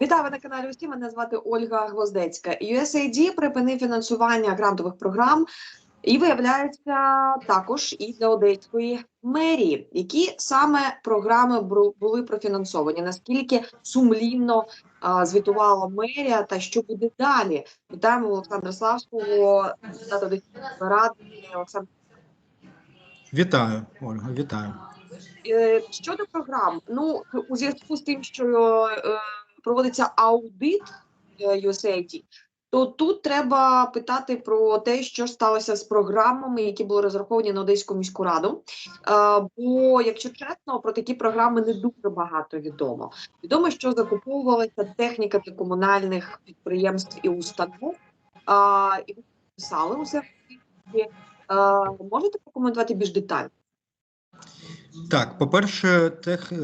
Вітаю ви на каналі Усі. Мене звати Ольга Гвоздецька. USAID припинив фінансування грантових програм і виявляється також і для одеської мерії. Які саме програми були профінансовані? Наскільки сумлінно а, звітувала мерія та що буде далі? Вітаємо Олександра Славського, ради. Олександр Вітаю, Ольга, вітаю. Е, Щодо програм, ну у зв'язку з тим, що е, проводиться аудит е, USAID, то тут треба питати про те, що сталося з програмами, які були розраховані на Одеську міську раду. Е, бо, якщо чесно, про такі програми не дуже багато відомо. Відомо, що закуповувалася техніка для комунальних підприємств і установ. І ви писали усе. Е, можете прокоментувати більш детально? Так, по-перше, тех, е,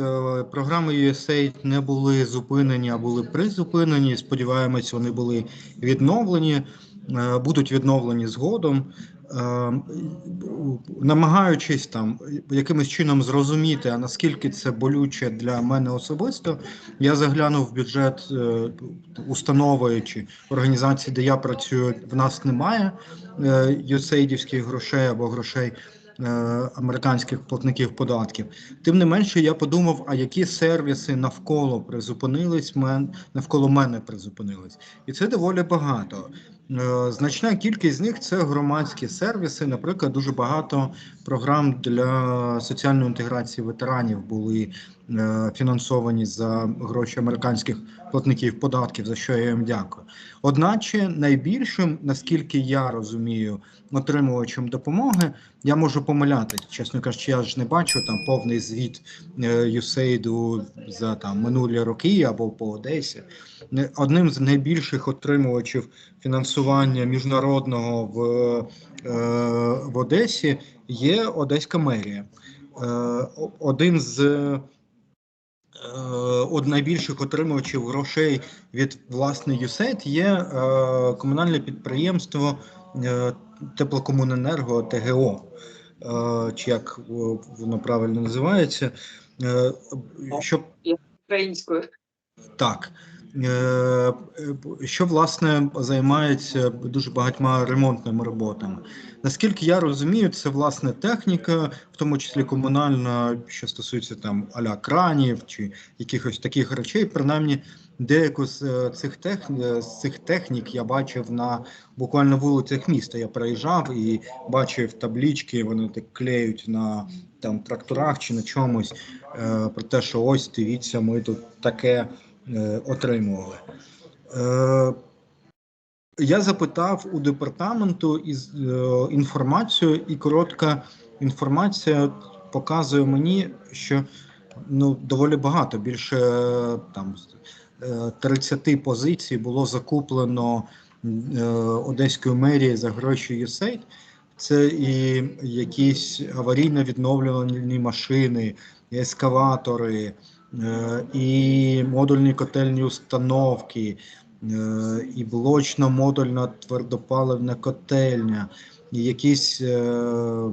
програми USAID не були зупинені, а були призупинені. Сподіваємось, вони були відновлені, е, будуть відновлені згодом. Е, намагаючись там якимось чином зрозуміти, а наскільки це болюче для мене особисто, я заглянув в бюджет установи чи організації, де я працюю. В нас немає USAID-івських грошей або грошей американських платників податків. Тим не менше, я подумав, а які сервіси навколо призупинились, мен, навколо мене призупинились. І це доволі багато. Е, Значна кількість з них це громадські сервіси. Наприклад, дуже багато програм для соціальної інтеграції ветеранів були е, фінансовані за гроші американських платників податків, за що я їм дякую. Одначе найбільшим, наскільки я розумію, отримувачем допомоги, я можу помилятися. Чесно кажучи, я ж не бачу там повний звіт USAID за там минулі роки або по Одесі. Одним з найбільших отримувачів фінансування міжнародного в, е, в Одесі є Одеська мерія. Е, один з е, од найбільших отримувачів грошей від власне USAID є комунальне підприємство Теплокомуненерго ТГО, чи як воно правильно називається. Щоб Українською. так. Е, е, Що власне займається дуже багатьма ремонтними роботами. Наскільки я розумію, це власне техніка, в тому числі комунальна, що стосується там аля кранів чи якихось таких речей. Принаймні, деяку з е, цих тех, е, з цих технік я бачив на буквально вулицях міста. Я проїжджав і бачив таблічки, вони так клеють на там тракторах чи на чомусь е, про те, що ось дивіться, ми тут таке отримували. Е, я запитав у департаменту із е, інформацію, і коротка інформація показує мені, що ну доволі багато, більше е, там е, 30 позицій було закуплено е, Одеською мерією за гроші USAID. Це і якісь аварійно відновлювані машини, ескаватори, е, і модульні котельні установки, е, і блочно-модульна твердопаливна котельня, і якісь е,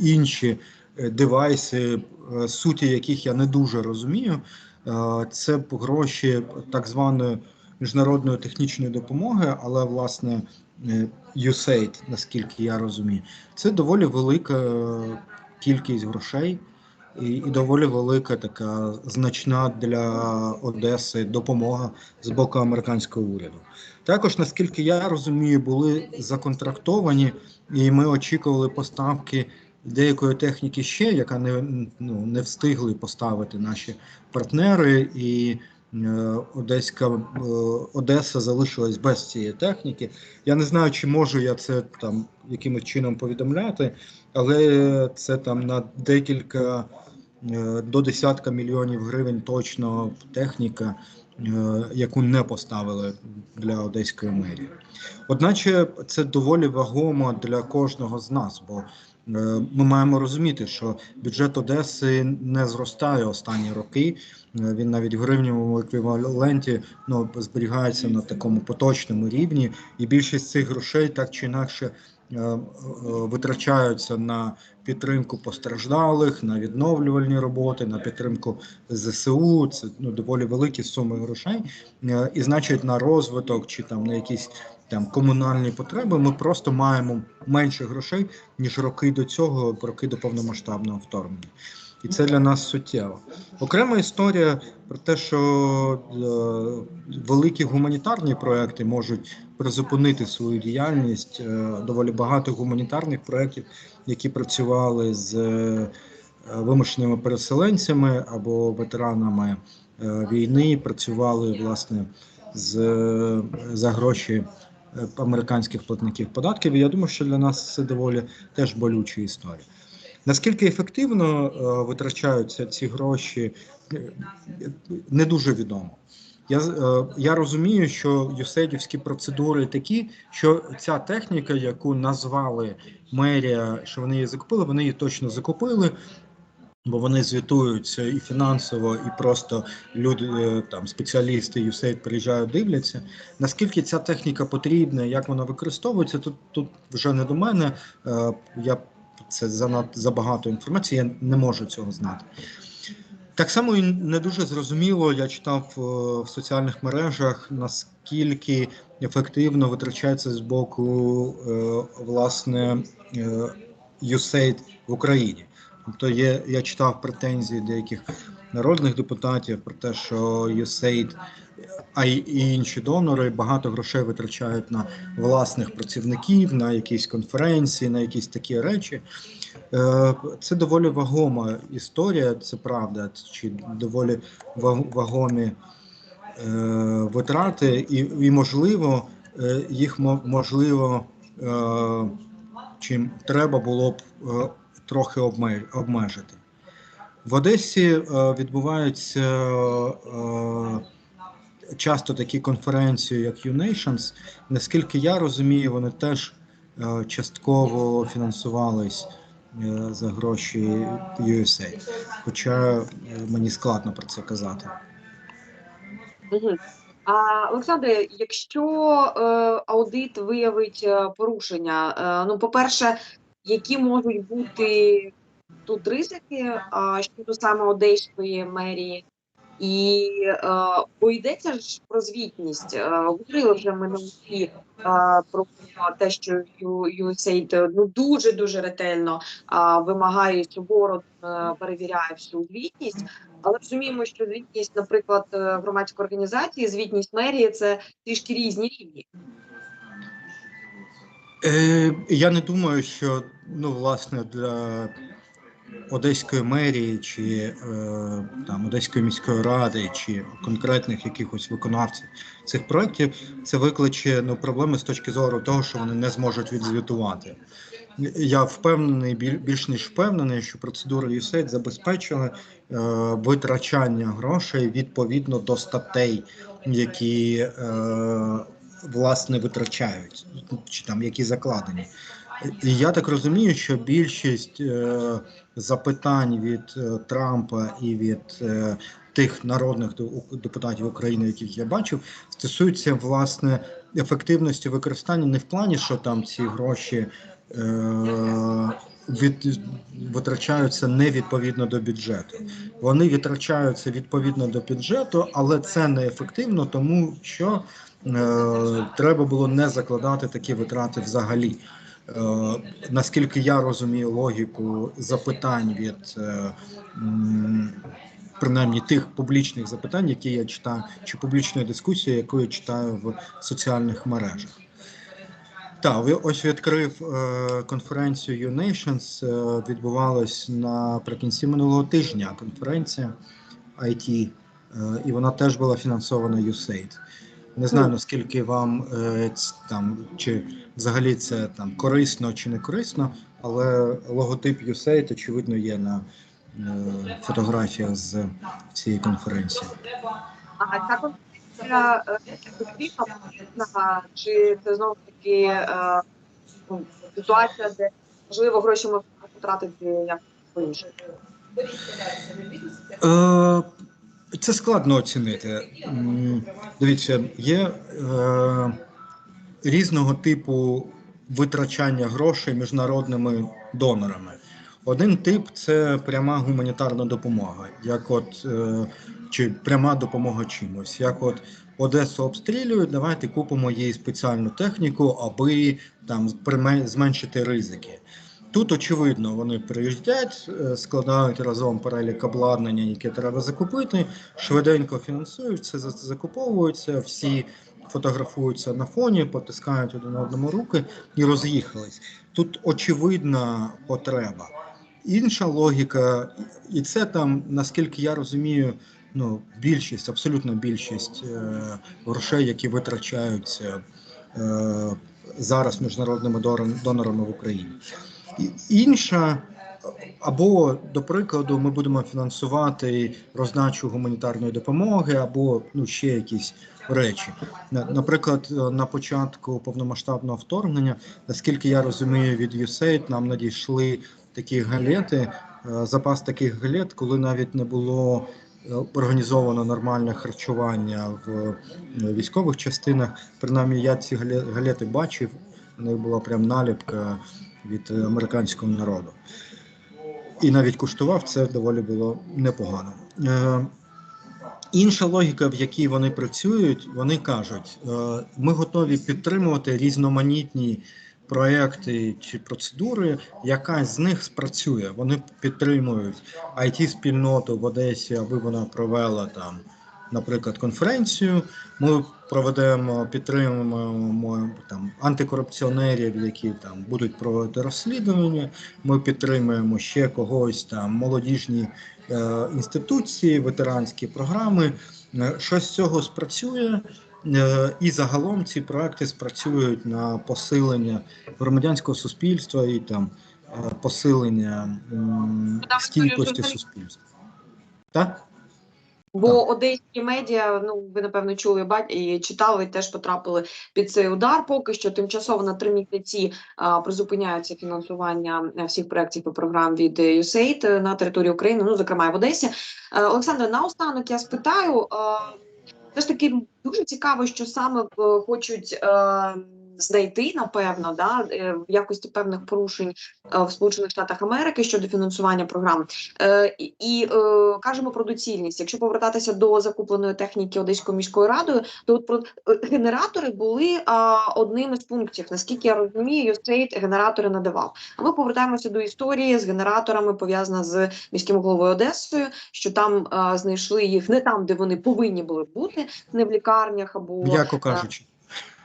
інші е, девайси, е, суті яких я не дуже розумію. Е, Це гроші так званої міжнародної технічної допомоги, але власне е, USAID, наскільки я розумію, це доволі велика е, кількість грошей і, і доволі велика така значна для Одеси допомога з боку американського уряду. Також, наскільки я розумію, були законтрактовані, і ми очікували поставки деякої техніки ще, яка не, ну, не встигли поставити наші партнери, і е, Одеська е, Одеса залишилась без цієї техніки. Я не знаю, чи можу я це там якимось чином повідомляти, але це там на декілька до десятка мільйонів гривень точно техніка, е, яку не поставили для одеської мерії. Одначе це доволі вагомо для кожного з нас, бо е, ми маємо розуміти, що бюджет Одеси не зростає останні роки. Е, Він навіть в гривневому еквіваленті ну, зберігається на такому поточному рівні, і більшість цих грошей так чи інакше е, е, витрачаються на підтримку постраждалих, на відновлювальні роботи, на підтримку ЗСУ. Це ну, доволі великі суми грошей. Е, І значить на розвиток чи там на якісь там комунальні потреби ми просто маємо менше грошей, ніж роки до цього, роки до повномасштабного вторгнення. І це для нас суттєво. Окрема історія про те, що е, великі гуманітарні проекти можуть призупинити свою діяльність. Е, доволі багато гуманітарних проєктів, які працювали з е, вимушеними переселенцями або ветеранами війни, працювали власне з за гроші американських платників податків. І я думаю, що для нас це доволі теж болюча історія. Наскільки ефективно е, витрачаються ці гроші, не дуже відомо. Я, е, я розумію, що юсейдівські процедури такі, що ця техніка, яку назвали мерія, що вони її закупили, вони її точно закупили. Бо вони звітуються і фінансово, і просто люди, е, там спеціалісти USAID приїжджають, дивляться. Наскільки ця техніка потрібна, як вона використовується, тут тут вже не до мене. Я це занадто забагато інформації, я не можу цього знати. Так само і не дуже зрозуміло, я читав е, в соціальних мережах, наскільки ефективно витрачається з боку е, власне е, USAID в Україні. Тобто є, я читав претензії деяких народних депутатів про те, що USAID, а й інші донори багато грошей витрачають на власних працівників, на якісь конференції, на якісь такі речі. Е, Це доволі вагома історія, це правда, чи доволі вагомі е, витрати, і, і можливо, е, їх можливо чим треба було б трохи обмежити. В Одесі відбуваються часто такі конференції, як U-Nations. Наскільки я розумію, вони теж е, частково фінансувались е, за гроші USA. Хоча е, мені складно про це казати. А, Олександре, якщо е, аудит виявить порушення, е, ну, по-перше, які можуть бути тут ризики а, щодо саме Одеської мерії? І е, бо йдеться ж про звітність. Е, говорили вже минулі е, про те, що USAID ну дуже дуже ретельно вимагає суворо перевіряє всю звітність. Але розуміємо, що звітність, наприклад, громадської організації, звітність мерії це трішки різні рівні. Е, я не думаю, що ну, власне для Одеської мерії чи е, там Одеської міської ради чи конкретних якихось виконавців цих проєктів це викличе ну, проблеми з точки зору того, що вони не зможуть відзвітувати. Я впевнений, більш ніж впевнений, що процедура USAID забезпечила е, витрачання грошей відповідно до статей, які е, власне витрачають, чи там які закладені. Я так розумію, що більшість е, запитань від е, Трампа і від е, тих народних де- депутатів України, яких я бачив, стосуються власне ефективності використання не в плані, що там ці гроші е, від, витрачаються не відповідно до бюджету. Вони витрачаються відповідно до бюджету, але це не ефективно, тому що е, треба було не закладати такі витрати взагалі. Е, наскільки я розумію логіку запитань від е, принаймні тих публічних запитань, які я читаю, чи публічної дискусії, яку я читаю в соціальних мережах. Так, ви ось відкрив е, конференцію U-Nations, е, відбувалась наприкінці минулого тижня конференція IT, е, і вона теж була фінансована USAID. Не знаю наскільки вам е, там чи взагалі це там корисно чи не корисно, але логотип USAID, очевидно є на е, фотографіях з цієї конференції. А ця конференція е, чи це знову таки ну, ситуація, де можливо гроші можна потратити як по-іншому? Е, Це складно оцінити. Дивіться, є е, різного типу витрачання грошей міжнародними донорами. Один тип це пряма гуманітарна допомога, як от е, чи пряма допомога чимось. Як от Одесу обстрілюють, давайте купимо їй спеціальну техніку, аби там зменшити ризики. Тут, очевидно, вони приїжджають, е, складають разом перелік обладнання, яке треба закупити, швиденько фінансують, це за- всі фотографуються на фоні, потискають один одному руки і роз'їхались. Тут очевидна потреба. Інша логіка, і це там, наскільки я розумію, ну, більшість, абсолютно більшість е, грошей, які витрачаються е, зараз міжнародними донорами в Україні. Інша, або, до прикладу, ми будемо фінансувати роздачу гуманітарної допомоги, або ну, ще якісь речі. Наприклад, на початку повномасштабного вторгнення, наскільки я розумію, від USAID нам надійшли такі галети, е, запас таких галет, коли навіть не було е, організовано нормальне харчування в е, військових частинах. Принаймні, я ці гале- галети бачив. У них була прям наліпка від американського народу. І навіть куштував це доволі було непогано. Е, Інша логіка, в якій вони працюють, вони кажуть: е, ми готові підтримувати різноманітні проекти чи процедури, якась з них спрацює. Вони підтримують it спільноту в Одесі, аби вона провела там, наприклад, конференцію. Ми проведемо, підтримуємо там антикорупціонерів, які там будуть проводити розслідування. Ми підтримуємо ще когось там молодіжні е, інституції, ветеранські програми. Е, Щось з цього спрацює. Е, І загалом ці проекти спрацюють на посилення громадянського суспільства і там е, посилення стійкості суспільства. Так? Бо Так. одеські медіа, ну ви напевно чули і читали, теж потрапили під цей удар. Поки що тимчасово на три місяці а, призупиняється фінансування е, всіх проєктів і програм від е, USAID е, на території України, ну зокрема і в Одесі. Е, Олександр, наостанок я спитаю. е, Все ж таки дуже цікаво, що саме хочуть е, знайти, напевно, да, е, в якості певних порушень е, в Сполучених Штатах Америки щодо фінансування програм. Е, і і кажемо про доцільність. Якщо повертатися до закупленої техніки Одеською міською радою, то от про генератори були одним із пунктів. Наскільки я розумію, USAID генератори надавав. А ми повертаємося до історії з генераторами, пов'язана з міським головою Одесою, що там знайшли їх не там, де вони повинні були бути, не в лікарнях або М'яко кажучи.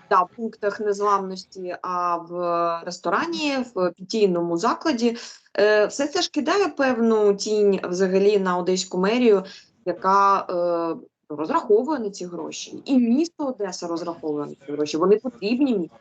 Да, пунктах незламності, а в ресторані, в питійному закладі. Е, все це ж кидає певну тінь взагалі на одеську мерію, яка е, розраховує на ці гроші. І місто Одеса розраховує на ці гроші. Вони потрібні місту.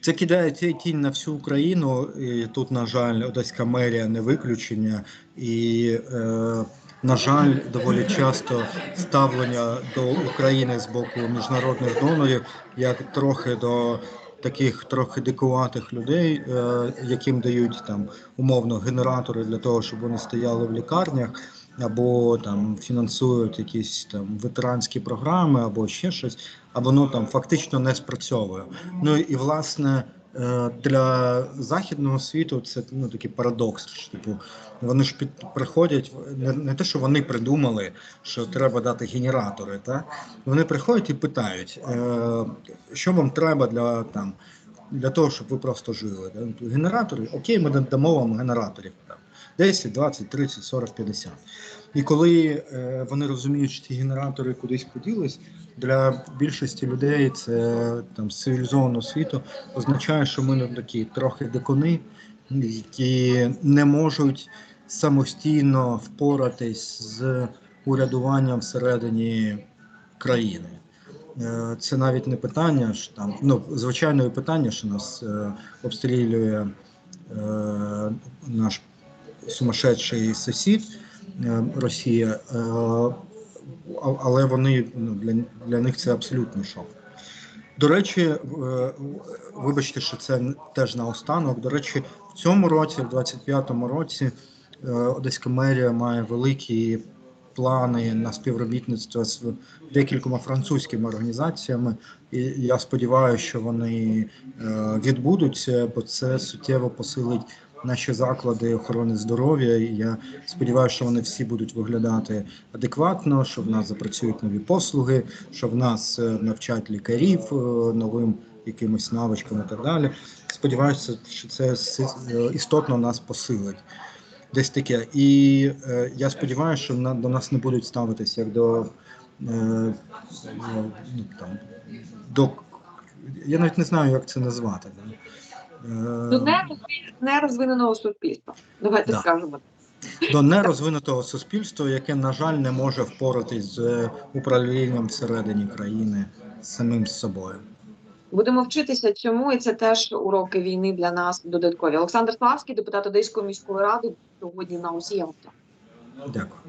Це кидає ті- тінь на всю Україну. І тут, на жаль, Одеська мерія не виключення. І, е, на жаль, доволі часто ставлення до України з боку міжнародних донорів як трохи до таких трохи дикуватих людей, е, яким дають там умовно генератори для того, щоб вони стояли в лікарнях. Або там фінансують якісь там ветеранські програми, або ще щось, а воно там фактично не спрацьовує. Ну і власне для західного світу це ну такий парадокс. що, Типу, вони ж під приходять не, не те, що вони придумали, що треба дати генератори. Та вони приходять і питають, е, що вам треба для там для того, щоб ви просто жили. Да? Генератори, окей, ми дамо вам генераторів. Там, 10, 20, 30, 40, 50. І коли е, вони розуміють, що ці генератори кудись поділись, для більшості людей це там з цивілізованого світу означає, що ми ну, такі трохи дикуни, які не можуть самостійно впоратись з урядуванням всередині країни. Е, Це навіть не питання, що там ну звичайне питання, що нас е, обстрілює е, наш сумасшедший сусід Росія, е, але вони ну, для, для них це абсолютний шок. До речі, е, вибачте, що це теж наостанок. До речі, в цьому році, в 25-му році, е, Одеська мерія має великий плани на співробітництво з декількома французькими організаціями, і я сподіваюся, що вони е, відбудуться, бо це суттєво посилить наші заклади охорони здоров'я. І я сподіваюся, що вони всі будуть виглядати адекватно, що в нас запрацюють нові послуги, що в нас е, навчать лікарів е, новим якимось навичкам і так далі. Сподіваюся, що це е, істотно нас посилить. Десь таке. І е, я сподіваюся, що на, до нас не будуть ставитись як до, е, ну, там, до. Я навіть не знаю, як це назвати. да. Е, До нерозви- нерозвиненого суспільства. Давайте Да. скажемо. до нерозвинутого суспільства, яке, на жаль, не може впоратись з управлінням всередині країни самим з собою. Будемо вчитися цьому, і це теж уроки війни для нас додаткові. Олександр Славський, депутат Одеської міської ради, сьогодні на усі. Дякую.